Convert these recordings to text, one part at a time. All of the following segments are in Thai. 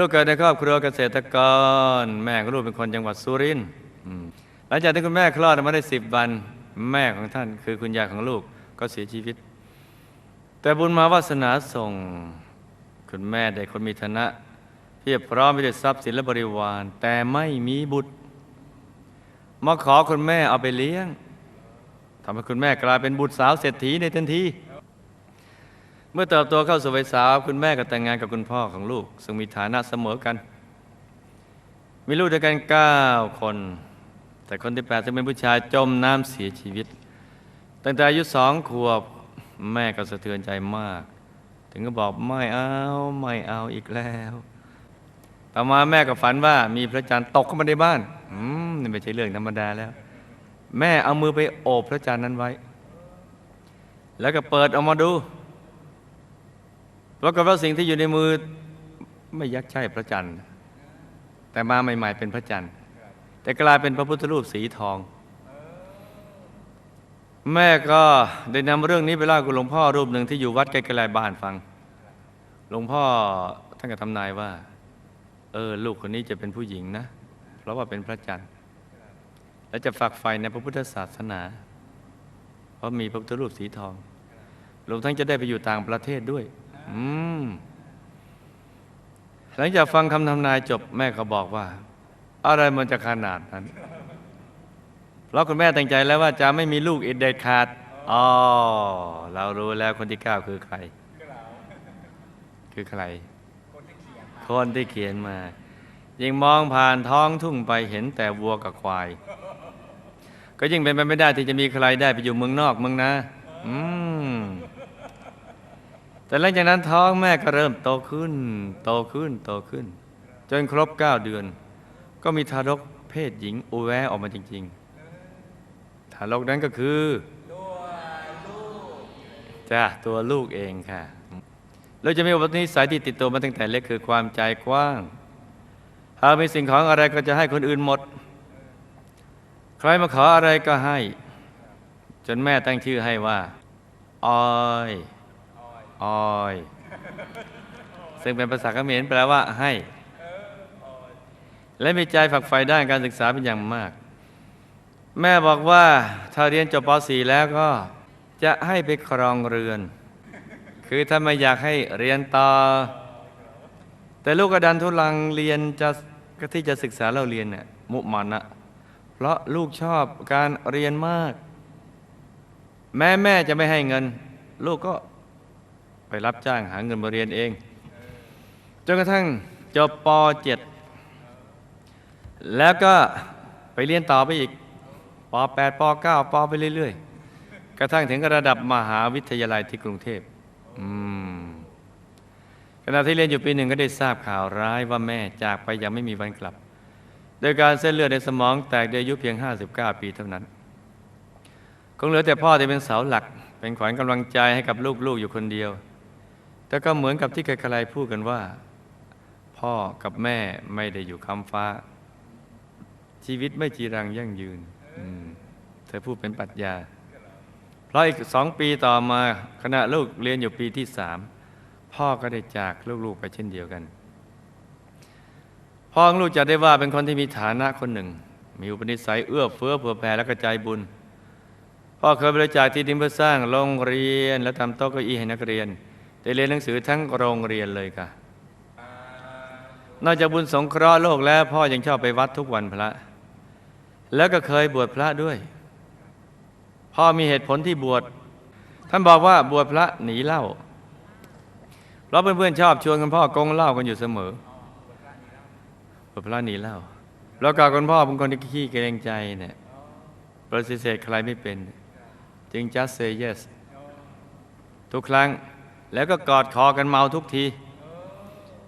ลูกเกิดในครอบครัวเกษตรกร แม่ของลูกเป็นคนจังหวัดสุรินทร์หลังจากที่คุณแม่คลอดมาได้สิบวัน แม่ของท่านคือคุณยายของลูกก็เสียชีวิต แต่บุญมาวาสนาส่งคุณแม่ได้คนมีฐานะเพียบพร้อมไปด้วยทรัพย์สินและบริวาร แต่ไม่มีบุตรมาขอคุณแม่เอาไปเลี้ยงทำให้คุณแม่กลายเป็นบุตรสาวเศรษฐีในทันที เมื่อเติบโตเข้าสู่วัยสาว คุณแม่ก็แต่งงานกับคุณพ่อของลูก ซึ่งมีฐานะเสมอกัน มีลูกด้วยกันเก้าคน แต่คนที่แปดซึ่งเป็นผู้ชายจมน้ำเสียชีวิต ตั้งแต่อายุสองขวบแม่ก็สะเทือนใจมาก ถึงก็บอกไม่เอา ไม่เอาอีกแล้ว ต่อมาแม่ก็ฝันว่ามีพระจันทร์ตกเข้ามาในบ้าน อืมนี่ไม่ใช่เรื่องธรรมดาแล้ว แม่เอามือไปโอบพระจันทร์นั้นไว้ แล้วก็เปิดออกมาดู ปรากฏว่าสิ่งที่อยู่ในมือไม่ยักใช่พระจันทร์ แต่มาใหม่ ๆ เป็นพระจันทร์ แต่กลายเป็นพระพุทธรูปสีทอง แม่ก็ได้นำเรื่องนี้ไปเล่ากับหลวงพ่อรูปหนึ่งที่อยู่วัดใกล้ๆบ้านฟัง หลวงพ่อท่านก็ทำนายว่า เออ ลูกคนนี้จะเป็นผู้หญิงนะ เพราะว่าเป็นพระจันทร์ และจะฝักใฝ่ในพระพุทธศาสนา เพราะมีพระพุทธรูปสีทองรวมทั้งจะได้ไปอยู่ต่างประเทศด้วย หลังจากฟังคำทำนายจบแม่ก็บอกว่า อะไรมันจะขนาดนั้นเพราะคุณแม่ตั้งใจแล้วว่าจะไม่มีลูกอีกเด็ดขาดอ๋อเรารู้แล้วคนที่เก้าคือใคร คือใคร คนที่เขียนมายิ่งมองผ่านท้องทุ่งไปเห็นแต่วัวกับควาย ก็ยิ่งเป็นไปไม่ได้ที่จะมีใครได้ไปอยู่เมืองนอกเมืองนาอืม แต่หลังจากนั้นท้องแม่ก็เริ่มโตขึ้น โตขึ้น โตขึ้น จนครบเก้าเดือน ก็มีทารกเพศหญิงอุแวออกมาจริง ๆ ทารกนั้นก็คือจ้าตัวลูกเองค่ะ เราจะมีอุปนิสัยที่ติดตัวมาตั้งแต่เล็กคือความใจกว้าง หากมีสิ่งของอะไรก็จะให้คนอื่นหมด ใครมาขออะไรก็ให้ จนแม่ตั้งชื่อให้ว่าออย ออย ซึ่งเป็นภาษาเขมรแปลว่าให้ และมีใจฝักใฝ่ด้านการศึกษาเป็นอย่างมาก แม่บอกว่าถ้าเรียนจบป .4 แล้วก็จะให้ไปครองเรือน คือถ้าไม่อยากให้เรียนต่อ แต่ลูกกระดันทุลังเรียนจะที่จะศึกษาเราเรียนเนี่ยมุมันนะเพราะลูกชอบการเรียนมาก แม่แม่จะไม่ให้เงิน ลูกก็ ไปรับจ้างหาเงินมาเรียนเอง จนกระทั่งจบป .7 แล้วก็ไปเรียนต่อไปอีกป .8 ป .9 ปไปเรื่อย ๆ กระทั่งถึงระดับมหาวิทยาลัยที่กรุงเทพขณะที่เรียนอยู่ปีหนึ่งก็ได้ทราบข่าวร้ายว่าแม่จากไปยังไม่มีวันกลับ โดยการเส้นเลือดในสมองแตกโดยอายุเพียง 59 ปีเท่านั้น คงเหลือแต่พ่อที่เป็นเสาหลัก เป็นขวัญกำลังใจให้กับลูกๆอยู่คนเดียว แต่ก็เหมือนกับที่ใครๆพูดกันว่า พ่อกับแม่ไม่ได้อยู่คำฟ้า ชีวิตไม่จีรังยั่งยืนเธอพูดเป็นปรัชญา เพราะอีกสองปีต่อมาขณะลูกเรียนอยู่ปีที่สามพ่อก็ได้จากลูกๆไปเช่นเดียวกันพ่อของลูกจะได้ว่าเป็นคนที่มีฐานะคนหนึ่ง มีอุปนิสัยเอื้อเฟื้อเผื่อแผ่และกระจายบุญ พ่อเคยบริจาคที่ดินเพื่อสร้างโรงเรียน และทำโต๊ะเก้าอี้ให้นักเรียน ได้เรียนหนังสือทั้งโรงเรียนเลยค่ะ นอกจากบุญสงเคราะห์โลกแล้ว พ่อยังชอบไปวัดทุกวันพระ แล้วก็เคยบวชพระด้วย พ่อมีเหตุผลที่บวช ท่านบอกว่าบวชพระหนีเหล้าเพราะเพื่อนๆชอบชวนกันพ่อกงเหล้ากันอยู่เสมอบวชพระหนีเหล้าแล้วกาคุณพ่อเป็นคนที่ขี้เกรงใจเนี่ยปฏิเสธใครไม่เป็น จึง just say yes ทุกครั้ง แล้วก็กอดคอกันเมาทุกที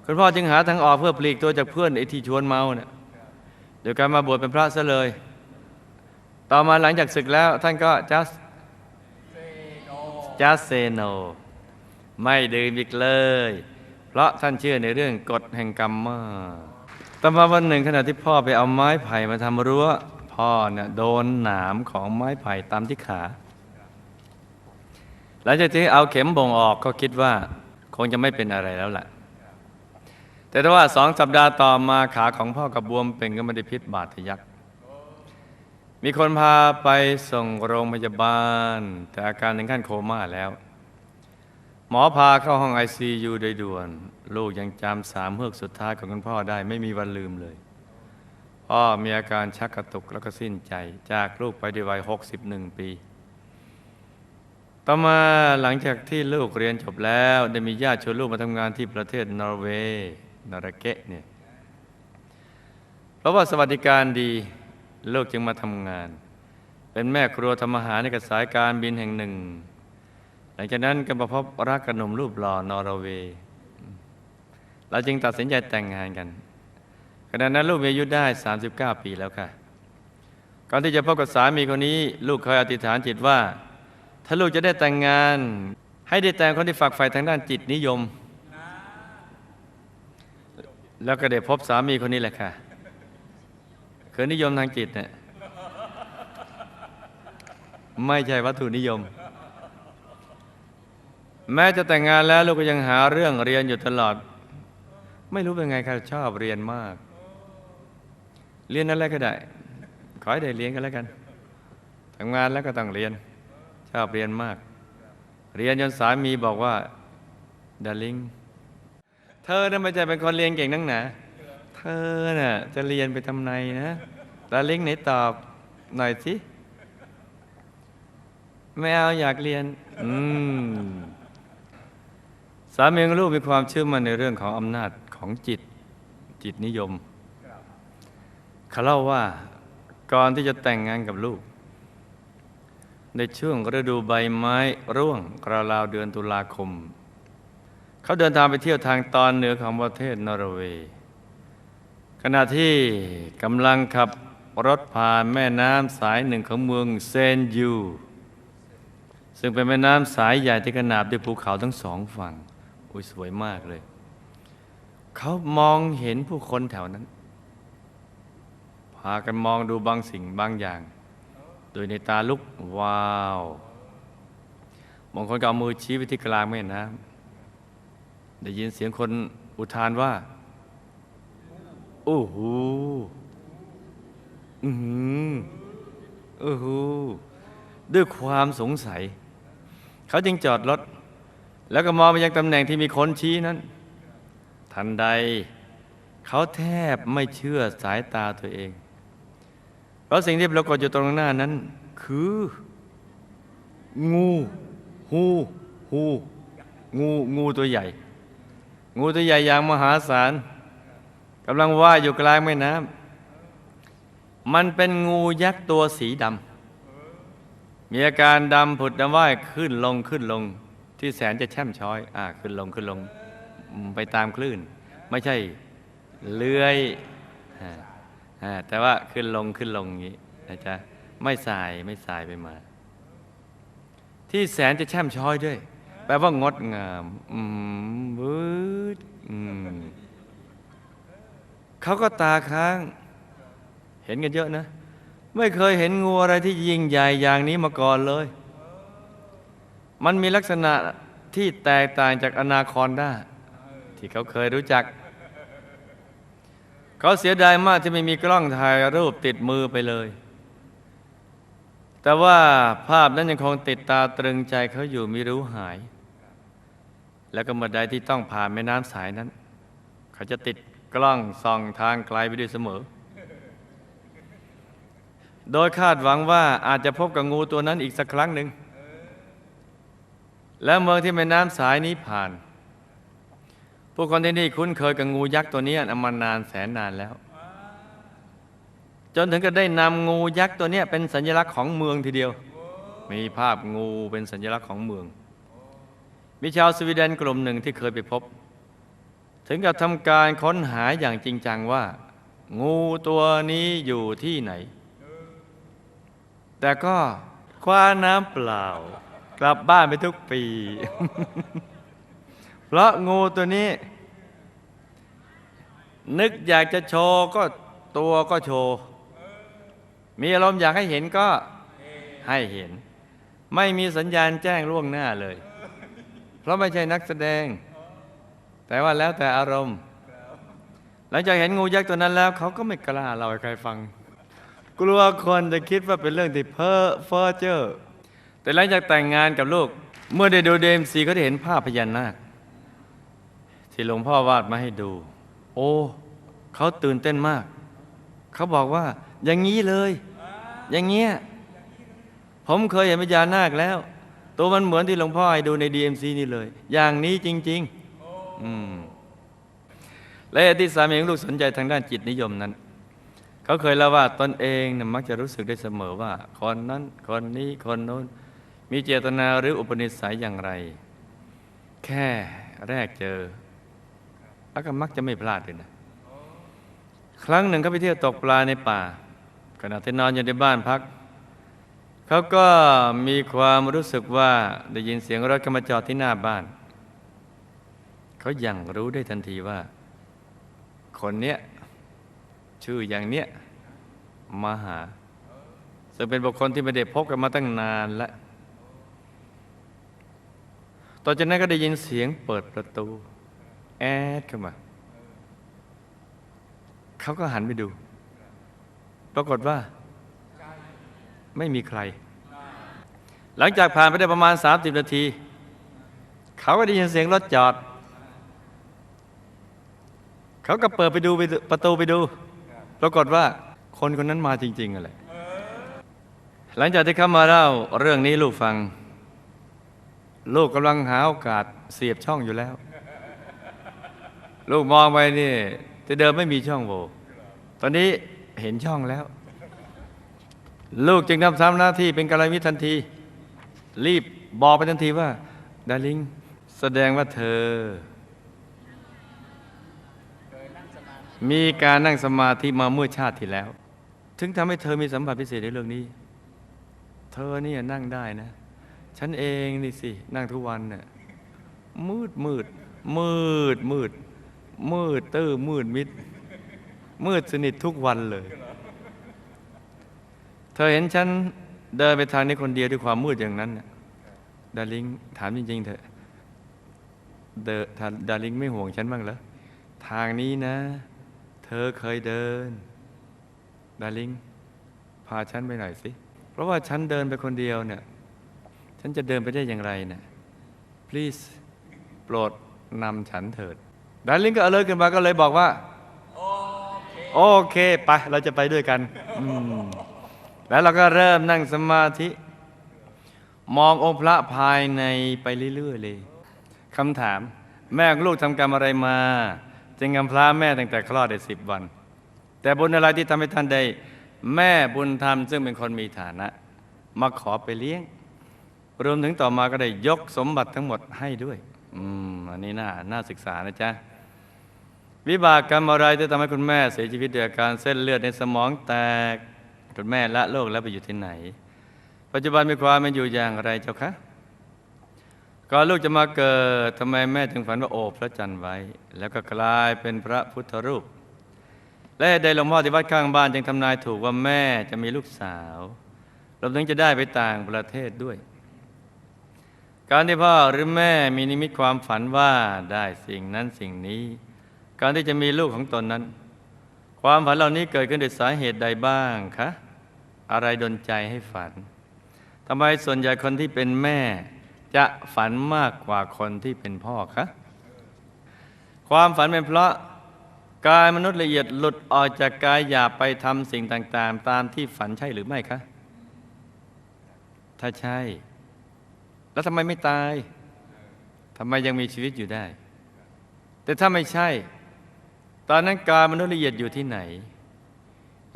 คุณพ่อจึงหาทางออกเพื่อปลีกตัวจากเพื่อนไอ้ที่ชวนเมาเนี่ยโดยการมาบวชเป็นพระซะเลย ต่อมาหลังจากศึกแล้วท่านก็ just just say no ไม่ดื่มอีกเลย เพราะท่านเชื่อในเรื่องกฎแห่งกรรมมากต่อมาวันหนึ่งขณะที่พ่อไปเอาไม้ไผ่มาทำรั้ว พ่อเนี่ยโดนหนามของไม้ไผ่ตามที่ขา หลังจากที่เอาเข็มบ่งออกก็คิดว่าคงจะไม่เป็นอะไรแล้วล่ะ แต่ถ้าว่าสองสัปดาห์ต่อมาขาของพ่อกับบวมเป็นก็ไม่ได้พิษบาดทะยัก มีคนพาไปส่งโรงพยาบาล แต่อาการถึงขั้นโคม่าแล้ว หมอพาเข้าห้องไอซียูโดยด่วน ลูกยังจำสามเฮือกสุดท้ายของคุณพ่อได้ไม่มีวันลืมเลย พ่อมีอาการชักกระตุกแล้วก็สิ้นใจจากลูกไปด้วยวัย 61 ปี ต่อมาหลังจากที่ลูกเรียนจบแล้ว ได้มีญาติชวนลูกมาทำงานที่ประเทศนอร์เวย์นอร์เกะเนี่ยเพราะว่าสวัสดิการดีลูกจึงมาทำงาน เป็นแม่ครัวทำอาหารในกับสายการบินแห่งหนึ่ง หลังจากนั้นก็มาพบรักกับหนุ่มรูปหล่อนอร์เวย์เราจึงตัดสินใจแต่งงานกันขณะนั้นลูกมีอายุได้ 39 ปีแล้วค่ะ ก่อนที่จะพบกับสามีคนนี้ ลูกเคยอธิษฐานจิตว่า ถ้าลูกจะได้แต่งงาน ให้ได้แต่งคนที่ฝักใฝ่ทางด้านจิตนิยม แล้วก็ได้พบสามีคนนี้แหละค่ะคือนิยมทางจิตเนี่ยไม่ใช่วัตถุนิยม แม้จะแต่งงานแล้วลูกก็ยังหาเรื่องเรียนอยู่ตลอด ไม่รู้เป็นไงค่ะชอบเรียนมาก เรียนอะไรก็ได้ ขอให้ได้เรียนกันแล้วกันทำงานแล้วก็ต้องเรียน ชอบเรียนมาก เรียนจนสามีบอกว่าดาริงเธอน่ะไม่ใช่เป็นคนเรียนเก่งนักหนาเธอน่ะ จะเรียนไปทำไมนะดาริงไหนตอบหน่อยสิไม่เอาอยากเรียน อืมสามีของลูกมีความเชื่อมั่นในเรื่องของอำนาจของจิตจิตนิยมเขาเล่าว่าก่อนที่จะแต่งงานกับลูก ในช่วงฤดูใบไม้ร่วงราวๆเดือนตุลาคม เขาเดินทางไปเที่ยวทางตอนเหนือของประเทศนอร์เวย์ขณะที่กำลังขับรถผ่านแม่น้ำสายหนึ่งของเมืองเซนยู ซึ่งเป็นแม่น้ำสายใหญ่ที่ขนาบด้วยภูเขาทั้งสองฝั่งอุ้ยสวยมากเลย เขามองเห็นผู้คนแถวนั้น พากันมองดูบางสิ่งบางอย่าง โดยในตาลุกว้าวบางคนก็เอามือชี้ไปที่กลางแม่น้ำได้ยินเสียงคนอุทานว่าโอ้โหอือหือโอ้โหด้วยความสงสัย เขาจึงจอดรถ แล้วก็มองไปยังตำแหน่งที่มีคนชี้นั้น ทันใด เขาแทบไม่เชื่อสายตาตัวเอง ราะสิ่งที่ปรากฏอยู่ตรงหน้านั้น คือ งูหูหูงูงูตัวใหญ่ งูตัวใหญ่อย่างมหาศาลกำลังว่ายอยู่กลางแม่น้ำมันเป็นงูยักษ์ตัวสีดำมีอาการดำผุดดำว่ายขึ้นลงขึ้นลง ที่แสนจะแช่มช้อยอ่าขึ้นลงขึ้นลง ไปตามคลื่น ไม่ใช่เลื้อย แต่ว่าขึ้นลงขึ้นลงอย่างนี้นะจ๊ะไม่สายไม่สายไปมา ที่แสนจะแช่มช้อยด้วย แปลว่างดงาม อืมบืดอืมเขาก็ตาค้าง เห็นกันเยอะนะ ไม่เคยเห็นงูอะไรที่ยิ่งใหญ่อย่างนี้มาก่อนเลย มันมีลักษณะที่แตกต่างจากอนาคอนด้าที่เขาเคยรู้จัก เขาเสียดายมากที่ไม่มีกล้องถ่ายรูปติดมือไปเลย แต่ว่าภาพนั้นยังคงติดตาตรึงใจเขาอยู่ม่รู้หาย แล้วก็เมื่อใดที่ต้องผ่านแม่น้ำสายนั้น เขาจะติดกล้องส่องทางไกลไปด้วยเสมอ โดยคาดหวังว่าอาจจะพบกับงูตัวนั้นอีกสักครั้งหนึ่ง และเมืองที่แม่น้ำสายนี้ผ่าน ผู้คนที่นี่คุ้นเคยกับงูยักษ์ตัวนี้มานานแสนนานแล้ว จนถึงก็ได้นำงูยักษ์ตัวนี้เป็นสัญลักษณ์ของเมืองทีเดียว มีภาพงูเป็นสัญลักษณ์ของเมือง มีชาวสวีเดนกลุ่มหนึ่งที่เคยไปพบ ถึงกับทำการค้นหาอย่างจริงจังว่า งูตัวนี้อยู่ที่ไหน แต่ก็คว้าน้ำเปล่า กลับบ้านไปทุกปี เพราะงูตัวนี้ นึกอยากจะโชว์ก็ตัวก็โชว์ มีอารมณ์อยากให้เห็นก็ให้เห็น ไม่มีสัญญาณแจ้งล่วงหน้าเลย เพราะไม่ใช่นักแสดง แต่ว่าแล้วแต่อารมณ์ หลังจากเห็นงูยักษ์ตัวนั้นแล้ว เขาก็ไม่กล้าเล่าให้ใครฟัง กลัวคนจะคิดว่าเป็นเรื่องที่เพ้อเฟ้อเจ้อแต่หลังจากแต่งงานกับลูก เมื่อได้ดูเดมซีก็ได้เห็นภาพพญานาคที่หลวงพ่อวาดมาให้ดู โอ้ เขาตื่นเต้นมาก เขาบอกว่า อย่างนี้เลย อย่างเงี้ย ผมเคยเห็นพญานาคแล้ว ตัวมันเหมือนที่หลวงพ่อให้ดูใน DMC นี่เลย อย่างนี้จริง ๆ อืมและที่สามีของลูกสนใจทางด้านจิตนิยมนั้น เขาเคยเล่าว่าตนเองนะมักจะรู้สึกได้เสมอว่า คนนั้นคนนี้คนโน้น มีเจตนาหรืออุปนิสัยอย่างไร แค่แรกเจอ แล้วก็มักจะไม่พลาดเลยนะ ครั้งหนึ่งเขาไปเที่ยวตกปลาในป่า ขณะที่นอนอยู่ในบ้านพัก เขาก็มีความรู้สึกว่าได้ยินเสียงรถเข้ามาจอดที่หน้าบ้าน เขายังรู้ได้ทันทีว่า คนเนี้ยชื่ออย่างเนี้ยมาหา ซึ่งเป็นบุคคลที่ไม่ได้พบกันมาตั้งนานแล้วต่อจากนั้นก็ได้ยินเสียงเปิดประตู แอดเข้ามา เขาก็หันไปดู ปรากฏว่า ไม่มีใคร หลังจากผ่านไปได้ประมาณ 30 นาที เขาก็ได้ยินเสียงรถจอด เขาก็เปิดไปดูไปประตูไปดู ปรากฏว่าคนคนนั้นมาจริงๆอะไรหลังจากที่เขามาเล่าเรื่องนี้ลูกฟัง ลูกกำลังหาโอกาสเสียบช่องอยู่แล้ว ลูกมองไปนี่แต่เดิมไม่มีช่องโหว่ตอนนี้เห็นช่องแล้ว ลูกจึงทำซ้ำหน้าที่เป็นกาลมิตรทันที รีบบอกไปทันทีว่าดาริงแสดงว่าเธอ มีการนั่งสมาธิมาเมื่อชาติที่แล้ว ถึงทำให้เธอมีสัมผัสพิเศษในเรื่องนี้ เธอเนี่ยนั่งได้นะ ฉันเองนี่สิ นั่งทุกวันเนี่ยมืดมืด มืดมืด มืดตื้อมืดมิด มืดสนิททุกวันเลย เธอเห็นฉันเดินไปทางนี้คนเดียวด้วยความมืดอย่างนั้นน่ะดาริงถามจริงๆเถอะเดาดาริงไม่ห่วงฉันบ้างเหรอทางนี้นะ เธอเคยเดิน ดาริงพาฉันไปหน่อยสิ เพราะว่าฉันเดินไปคนเดียวเนี่ย ฉันจะเดินไปได้อย่างไรเนี่ย please โปรดนำฉันเถิด ดาริงก็เอาเลยขึ้นมาก็เลยบอกว่า โอเคไปเราจะไปด้วยกัน แล้วเราก็เริ่มนั่งสมาธิ มององค์พระภายในไปเรื่อยๆเลยคำถาม แม่ลูกทำกรรมอะไรมา จึงกำพร้าแม่ตั้งแต่คลอดได้สิบวัน แต่บุญอะไรที่ทำให้ท่านได้ แม่บุญธรรมซึ่งเป็นคนมีฐานะ มาขอไปเลี้ยง รวมถึงต่อมาก็ได้ยกสมบัติทั้งหมดให้ด้วย อืม อันนี้น่า น่าศึกษานะจ๊ะ วิบากกรรมอะไรที่ทำให้คุณแม่เสียชีวิตด้วยอาการเส้นเลือดในสมองแตกคุณแม่ละโลกแล้วไปอยู่ที่ไหน ปัจจุบันมีความเป็นอยู่อย่างไรเจ้าคะก่อนลูกจะมาเกิดทำไมแม่จึงฝันว่าโอบพระจันทร์ไว้ แล้วก็กลายเป็นพระพุทธรูป และเหตุใดหลวงพ่อที่วัดข้างบ้านจึงทำนายถูกว่าแม่จะมีลูกสาวรวมถึงจะได้ไปต่างประเทศด้วย การที่พ่อหรือแม่มีนิมิตความฝันว่าได้สิ่งนั้นสิ่งนี้ การที่จะมีลูกของตนนั้น ความฝันเหล่านี้เกิดขึ้นด้วยสาเหตุใดบ้างคะอะไรดนใจให้ฝันทำไมส่วนใหญ่คนที่เป็นแม่ จะฝันมากกว่าคนที่เป็นพ่อคะความฝันเป็นเพราะกายมนุษย์ละเอียดหลุดออกจากกายหยาบไปทำสิ่งต่าง ๆ ตามที่ฝันใช่หรือไม่คะ ถ้าใช่ แล้วทำไมไม่ตายทำไมยังมีชีวิตอยู่ได้ แต่ถ้าไม่ใช่ อนนั้นกายมนุษย์ละเอียดอยู่ที่ไหน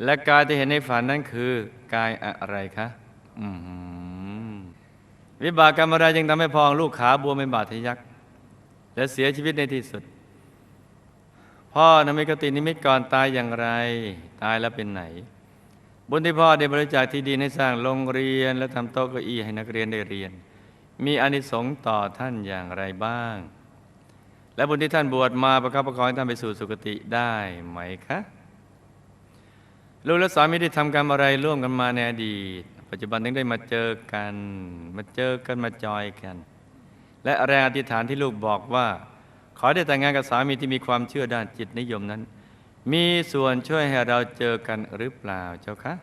และกายที่เห็นในฝันนั้นคือกายอะไรคะวิบากกรรมอะไรจึงทำให้พองลูกขาบวมเป็นบาดทะยัก และเสียชีวิตในที่สุด พ่อนมิกตินิมิตก่อนตายอย่างไร ตายแล้วเป็นไหน บุญที่พ่อได้บริจาคที่ดินให้สร้างโรงเรียน และทำโต๊ะเก้าอี้ให้นักเรียนได้เรียน มีอานิสงส์ต่อท่านอย่างไรบ้าง และบุญที่ท่านบวชมาประคับประคองให้ท่านไปสู่สุคติได้ไหมคะลูกและสามีได้ทำกรรมอะไรร่วมกันมาในอดีต ปัจจุบันถึงได้มาเจอกัน มาเจอกันมาจอยกัน และแรงอธิษฐานที่ลูกบอกว่า ขอได้แต่งงานกับสามีที่มีความเชื่อด้านจิตนิยมนั้น มีส่วนช่วยให้เราเจอกันหรือเปล่าเจ้าคะ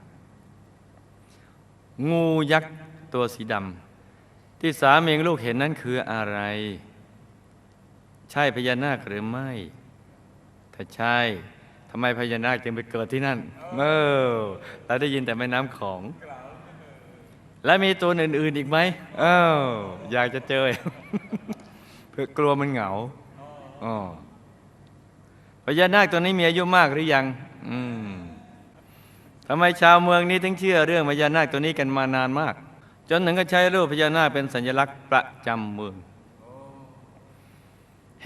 งูยักษ์ตัวสีดำที่สามีลูกเห็นนั้นคืออะไร ใช่พญานาคหรือไม่ ถ้าใช่ทำไมพญานาคจึงไปเกิดที่นั่นเออเราได้ยินแต่แม่น้ำของ และมีตัวอื่น ๆอีกไหมเอออยากจะเจอเพื่อกลัวมันเหงาอ๋อพญานาคตัวนี้มีอายุมากหรือยัง อืมทำไมชาวเมืองนี้ถึงเชื่อเรื่องพญานาคตัวนี้กันมานานมาก จนถึงก็ใช้รูปพญานาคเป็นสัญลักษณ์ประจำเมือง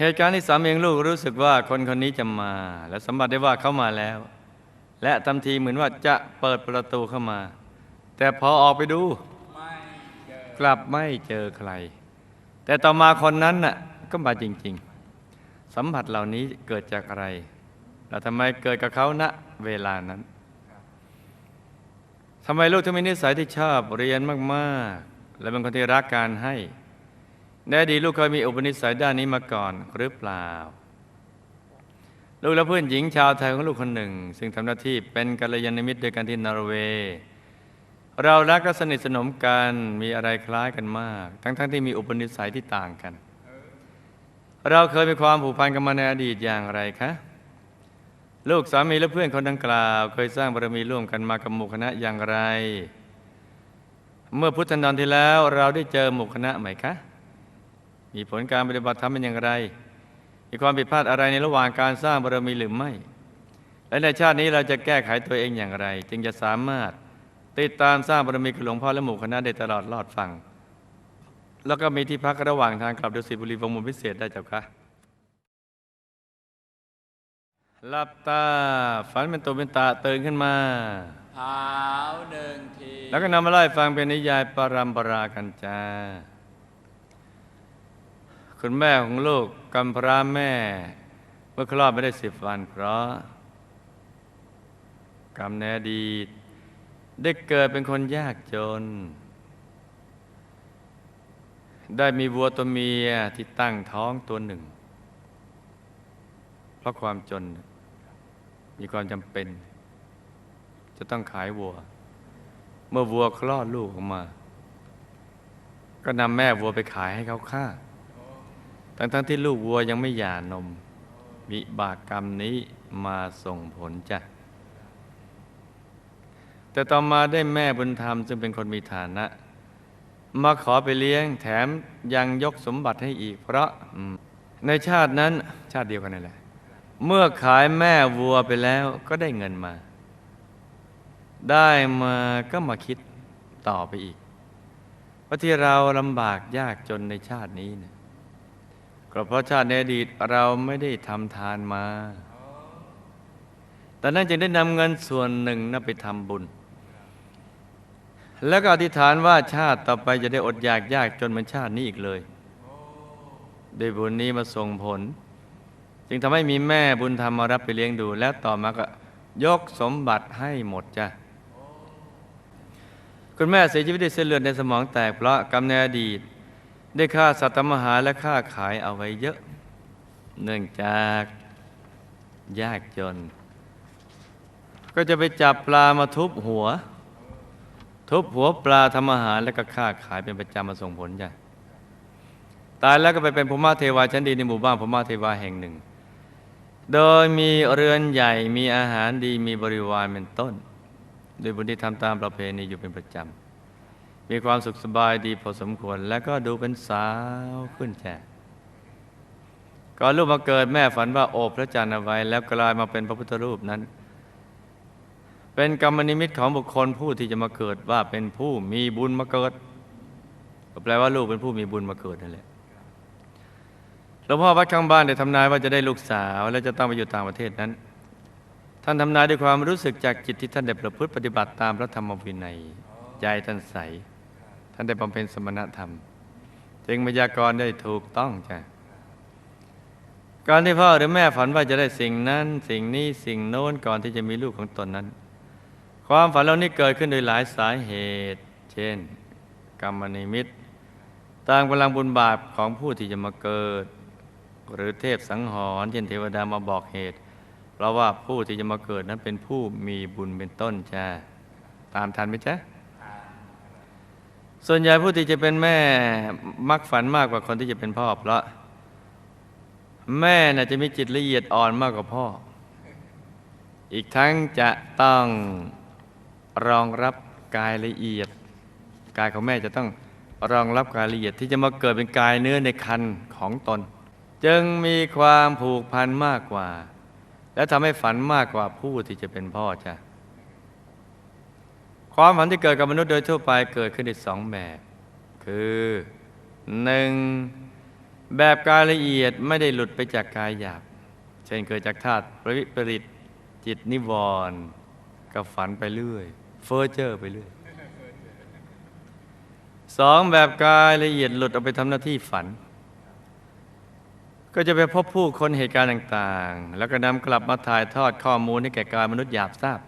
เหตุการณ์ที่สามเองลูกรู้สึกว่าคนคนนี้จะมา และสัมผัสได้ว่าเขามาแล้ว และทำทีเหมือนว่าจะเปิดประตูเข้ามา แต่พอออกไปดูกลับไม่เจอใคร แต่ต่อมาคนนั้นน่ะก็มาจริง ๆ สัมผัสเหล่านี้เกิดจากอะไรแล้วทำไมเกิดกับเขาณเวลานั้นทำไมลูกถึงมีนิสัยที่ชอบเรียนมาก ๆ และเป็นคนที่รักการให้ ในอดีลูกเคยมีอุปนิสัยด้านนี้มาก่อนหรือเปล่า ลูกและเพื่อนหญิงชาวไทยของลูกคนหนึ่ง ซึ่งทำหน้าที่เป็นกัลยาณมิตรด้วยกันที่นอร์เวย์เรารักและสนิทสนมกันมีอะไรคล้ายกันมาก ทั้งๆทที่มีอุปนิสัยที่ต่างกัน เราเคยมีความผูกพันกันมาในอดีตอย่างไรคะลูกสามีและเพื่อนคนดังกล่าว เคยสร้างบารมีร่วมกันมากับหมู่คณะอย่างไร เมื่อพุทธันดรที่แล้วเราได้เจอหมู่คณะไหมคะ มีผลการปฏิบัติธรรมเป็นอย่างไร มีความผิดพลาดอะไรในระหว่างการสร้างบารมีหรือไม่ และในชาตินี้เราจะแก้ไขตัวเองอย่างไร จึงจะสามารถติดตามสร้างบารมีกับหลวงพ่อและหมู่คณะได้ตลอดรอดฟัง แล้วก็มีที่พักระหว่างทางกลับดุสิตบุรีวงมุมพิเศษได้เจ้าคะหลับตาฝันเป็นตัวเป็นตาตื่นขึ้นมาหาวหนึ่งที แล้วก็นำมาไล่ฟังเป็นนิยายปรัมปรากันจ้า คุณแม่ของลูกกำพร้าแม่ เมื่อคลอดไม่ได้สิบวันเพราะ กรรมในอดีต ได้เกิดเป็นคนยากจน ได้มีวัวตัวเมียที่ตั้งท้องตัวหนึ่ง เพราะความจน มีความจำเป็น จะต้องขายวัว เมื่อวัวคลอดลูกออกมา ก็นำแม่วัวไปขายให้เขาฆ่า ทั้งๆทที่ลูกวัวยังไม่หย่านม วิบากกรรมนี้มาส่งผลจ้ะ แต่ต่อมาได้แม่บุญธรรมซึ่งเป็นคนมีฐานะ มาขอไปเลี้ยงแถมยังยกสมบัติให้อีก เพราะในชาตินั้นชาติเดียวกันนั่แหละ เมื่อขายแม่วัวไปแล้วก็ได้เงินมา ได้มาก็มาคิดต่อไปอีกว่าที่เราลำบากยากจนในชาตินี้เนี่ย ก็เพราะชาติในอดีตเราไม่ได้ทำทานมา แต่นั้นจึงได้นำเงินส่วนหนึ่งนั้นไปทำบุญ แล้วก็อธิษฐานว่าชาติต่อไปจะได้อดอยากยากจนเหมือนชาตินี้อีกเลยด้วยบุญนี้มาส่งผล จึงทำให้มีแม่บุญธรรมมารับไปเลี้ยงดู แล้วต่อมาก็ยกสมบัติให้หมดจ้ะคุณแม่เสียชีวิตด้วยเส้นเลือดในสมองแตกเพราะกรรมในอดีต ได้ฆ่าสัตว์ทำอาหาและฆ่าขายเอาไว้เยอะ เนื่องจากยากจน ก็จะไปจับปลามาทุบหัว ทุบหัวปลาทำอาหารแล้วก็ฆ่าขายเป็นประจำมาส่งผลจ้ะตายแล้วก็ไปเป็นพม่าเทวาชั้นดีในหมู่บ้านพม่าเทวาแห่งหนึ่ง โดยมีเรือนใหญ่มีอาหารดีมีบริวารเป็นต้น โดยบุญที่ทำตามประเพณีอยู่เป็นประจำ มีความสุขสบายดีพอสมควร แล้วก็ดูเป็นสาวขึ้นแจกก่อนลูกมาเกิดแม่ฝันว่าโอบพระจันทร์เอาไว้ แล้วกลายมาเป็นพระพุทธรูปนั้น เป็นกรรมนิมิตของบุคคลผู้ที่จะมาเกิดว่าเป็นผู้มีบุญมาเกิดก็แปลว่าลูกเป็นผู้มีบุญมาเกิดนั่นแหละหลวงพ่อวัดข้างบ้านได้ทำนายว่าจะได้ลูกสาว และจะต้องไปอยู่ต่างประเทศนั้น ท่านทำนายด้วยความรู้สึกจากจิตที่ท่านได้ประพฤติปฏิบัติตามพระธรรมวินัยใจท่านใสานได้บำเพ็ญสมณธรรม จึงพยากรได้ถูกต้องจ้ะการที่พ่อหรือแม่ฝันว่าจะได้สิ่งนั้น สิ่งนี้สิ่งโน้นก่อนที่จะมีลูกของตนนั้น ความฝันเหล่านี้เกิดขึ้นโดยหลายสาเหตุ เช่น กรรมนิมิตต่างพลังบุญบาปของผู้ที่จะมาเกิด หรือเทพสังหรณ์เช่นเทวดามาบอกเหตุ เพราะว่าผู้ที่จะมาเกิดนั้นเป็นผู้มีบุญเป็นต้นจ้าตามทันไหมจ๊ะ ส่วนใหญ่ผู้ที่จะเป็นแม่มักฝันมากกว่าคนที่จะเป็นพ่อเพราะ แม่น่ะจะมีจิตละเอียดอ่อนมากกว่าพ่อ อีกทั้งจะต้องรองรับกายละเอียด กายของแม่จะต้องรองรับกายละเอียดที่จะมาเกิดเป็นกายเนื้อในคันของตน จึงมีความผูกพันมากกว่า และทำให้ฝันมากกว่าผู้ที่จะเป็นพ่อจ้ะ ความฝันที่เกิดกับมนุษย์โดยทั่วไปเกิดขึ้นในสองแบบ คือหนึ่งแบบกายละเอียดไม่ได้หลุดไปจากกายหยาบ เช่นเกิดจากธาตุปริปริตจิตนิวรณ์กับฝันไปเรื่อย เฟอร์เจอร์ไปเรื่อยสองแบบกายละเอียดหลุดออกไปทำหน้าที่ฝัน ก็จะไปพบผู้คนเหตุการณ์ต่าง ๆ แล้วก็นำกลับมาถ่ายทอดข้อมูลให้แก่กายมนุษย์หยาบทราบ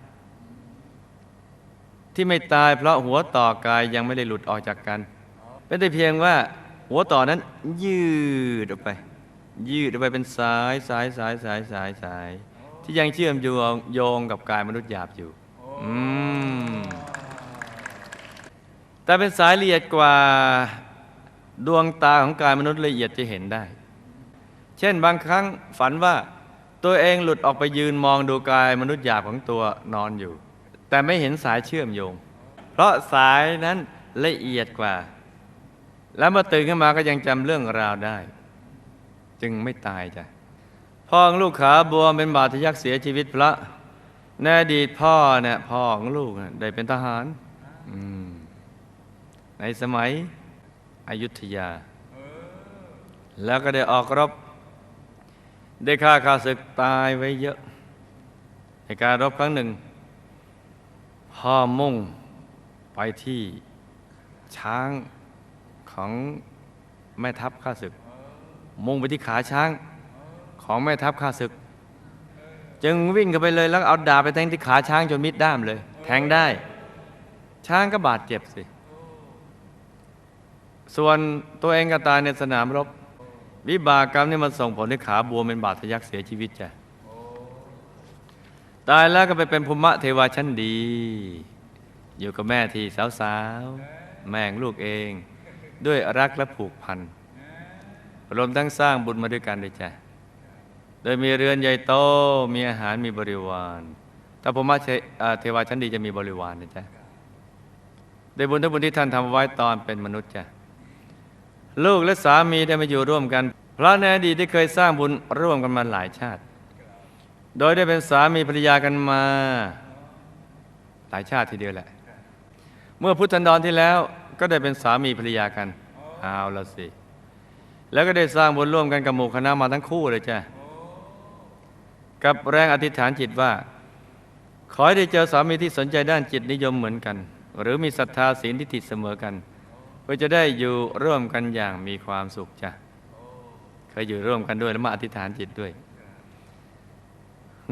ที่ไม่ตายเพราะหัวต่อกายยังไม่ได้หลุดออกจากกัน เป็นแต่เพียงว่าหัวต่อนั้นยืดออกไป ยืดออกไปเป็นสายสายสายสายสายสายที่ยังเชื่อมโยงโยงกับกายมนุษย์หยาบอยู่อืมแต่เป็นสายละเอียดกว่าดวงตาของกายมนุษย์ละเอียดจะเห็นได้ เช่นบางครั้งฝันว่าตัวเองหลุดออกไปยืนมองดูกายมนุษย์หยาบของตัวนอนอยู่ แต่ไม่เห็นสายเชื่อมโยง เพราะสายนั้นละเอียดกว่า แล้วเมื่อตื่นขึ้นมาก็ยังจำเรื่องราวได้ จึงไม่ตายจ้ะพ่อของลูกขาบวมเป็นบาดทะยักเสียชีวิตพระในอดีตพ่อเนี่ยพ่อของลูกน่ะได้เป็นทหารในสมัยอยุธยา แล้วก็ได้ออกรบ ได้ฆ่าข้าศึกตายไว้เยอะในการรบครั้งหนึ่ง พ่อมุ่งไปที่ช้างของแม่ทัพข้าศึก มุ่งไปที่ขาช้างของแม่ทัพข้าศึก จึงวิ่งเข้าไปเลยแล้วเอาดาบไปแทงที่ขาช้างจนมิดด้ามเลย แทงได้ ช้างก็บาดเจ็บสิ ส่วนตัวเองก็ตายในสนามรบ วิบากกรรมนี่มันส่งผลให้ขาบวมเป็นบาดทะยักเสียชีวิตจ้ะ ตายแล้วก็ไปเป็นภูมิเทวาชั้นดี อยู่กับแม่ที่สาวๆ แม่งลูกเอง ด้วยรักและผูกพันรวมทั้งสร้างบุญมาด้วยกันเลยจ้ะโดยมีเรือนใหญ่โต มีอาหารมีบริวารถ้าภูมิเทวาชั้นดีจะมีบริวารนะจ๊ะโดยบุญทั้งบุญที่ท่านทำไว้ตอนเป็นมนุษย์จ้ะลูกและสามีได้มาอยู่ร่วมกัน เพราะในอดีตได้เคยสร้างบุญร่วมกันมาหลายชาติ โดยได้เป็นสามีภรรยากันมา หลายชาติทีเดียวแหละ เมื่อพุทธันดรที่แล้วก็ได้เป็นสามีภรรยากันเอาละสิ แล้วก็ได้สร้างบุญร่วมกันกับหมู่คณะมาทั้งคู่เลยจ้ะกับแรงอธิษฐานจิตว่า ขอให้ได้เจอสามีที่สนใจด้านจิตนิยมเหมือนกัน หรือมีศรัทธาศีลทิฏฐิเสมอกันเพื่อจะได้อยู่ร่วมกันอย่างมีความสุขจ้ะเคยอยู่ร่วมกันด้วยแล้วมาอธิษฐานจิตด้วย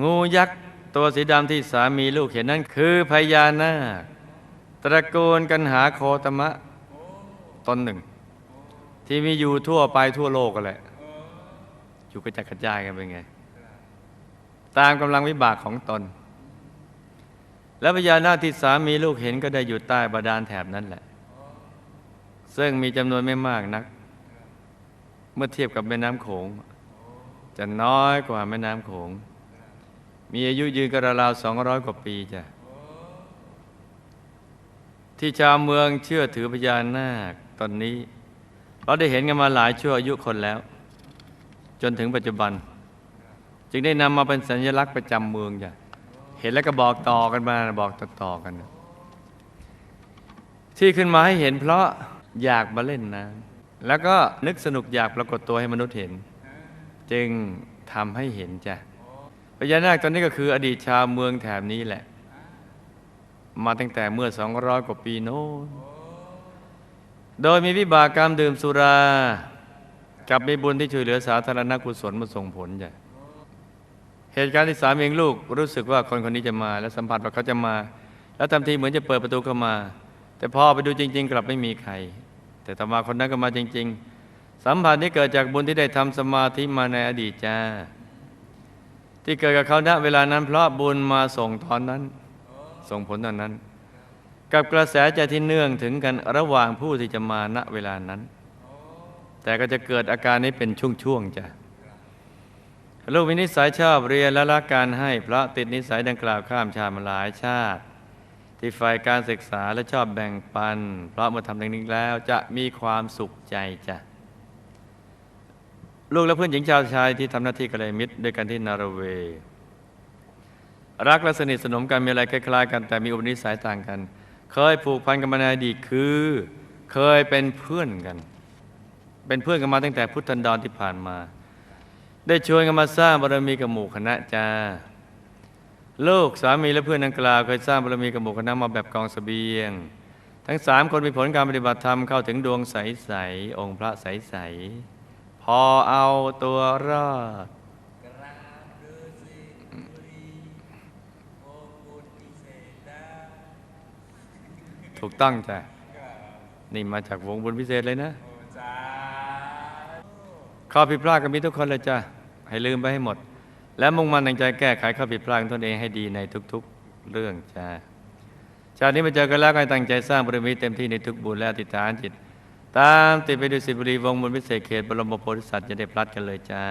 งูยักษ์ตัวสีดำที่สามีลูกเห็นนั่นคือพญานาคตระกูลกันหาโคตมะตนหนึ่ง ที่มีอยู่ทั่วไปทั่วโลกกันแหละอยู่กระจัดกระจายกันเป็นไง ตามกำลังวิบากของตน และพญานาคที่สามีลูกเห็นก็ได้อยู่ใต้บาดาลแถบนั้นแหละ ซึ่งมีจำนวนไม่มากนัก เมื่อเทียบกับแม่น้ำโขง จะน้อยกว่าแม่น้ำโขง มีอายุยืนกระราวสองร้อยกว่าปีจ้ะที่ชาวเมืองเชื่อถือพญานาคตอนนี้ เราได้เห็นกันมาหลายชั่วอายุคนแล้ว จนถึงปัจจุบัน จึงได้นำมาเป็นสัญลักษณ์ประจำเมืองจ้ะเห็นแล้วก็บอกต่อกันมาบอกต่อๆกัน ที่ขึ้นมาให้เห็นเพราะอยากมาเล่นน้ำแล้วก็นึกสนุกอยากปรากฏตัวให้มนุษย์เห็น จึงทำให้เห็นจ้ะ พญานาคตอนนี้ก็คืออดีตชาวเมืองแถบนี้แหละ มาตั้งแต่เมื่อ200กว่าปีโน้นโดยมีวิบากกรรมดื่มสุรา กับมีบุญที่ช่วยเหลือสาธารณกุศลมาส่งผลจ้ะเหตุการณ์ที่สามีลูกรู้สึกว่าคนคนนี้จะมา และสัมผัสว่าเขาจะมา แล้วทำทีเหมือนจะเปิดประตูเข้ามา แต่พอไปดูจริง ๆ กลับไม่มีใคร แต่ต่อมาคนนั้นก็มาจริง ๆ สัมผัสนี้เกิดจากบุญที่ได้ทำสมาธิมาในอดีตจ้า ที่เกิดกับเขาณเวลานั้น เพราะบุญมาส่งตอนนั้น ส่งผลตอนนั้น กับกระแสใจที่เนื่องถึงกันระหว่างผู้ที่จะมาณเวลานั้น แต่ก็จะเกิดอาการนี้เป็นช่วงๆจ้ะลูกมีนิสัยชอบเรียนและรัการให้เพราะติดนิสัยดังกล่าวข้ามชาติมาหลายชาติ ที่ฝ่ายการศึกษาและชอบแบ่งปัน เพราะเมื่อทำดังนี้แล้วจะมีความสุขใจจ้ะ ลูกและเพื่อนหญิงชาวชายที่ทำหน้าที่กัลยาณมิตรด้วยกันที่นอร์เวย์รักและสนิทสนมกันมีอะไรคล้ายๆ กันแต่มีอุปนิสัยต่างกัน เคยผูกพันกันมาในอดีตคือ เคยเป็นเพื่อนกัน เป็นเพื่อนกันมาตั้งแต่พุทธันดรที่ผ่านมา ได้ชวนกันมาสร้างบารมีกับหมู่คณะจ้าลูกสามีและเพื่อนดังกล่าวเคยสร้างบารมีกับหมู่คณะมาแบบกองเสบียง ทั้งสามคนมีผลการปฏิบัติธรรมเข้าถึงดวงใสๆองค์พระใสๆ อเอาตัวรอดถูกต้องจ้ะ นี่มาจากวงบุญพิเศษเลยนะข้าข้อผิดพลาดก็มีทุกคนเลยจ้ะ ให้ลืมไปให้หมด และมุ่งมั่นตั้งใจแก้ไขข้อผิดพลาดตนเองให้ดีในทุกๆเรื่องจ้ะชาตินี้มาเจอกันแล้วก็ให้ตั้งใจสร้างบารมีเต็มที่ในทุกบุญและอธิษฐานจิต ตามติดไปดูสิบุรีวงบุญพิเศษเขตบรมโพธิสัตว์จะได้พลัดกันเลยจ้า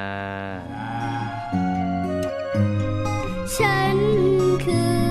ฉันคือ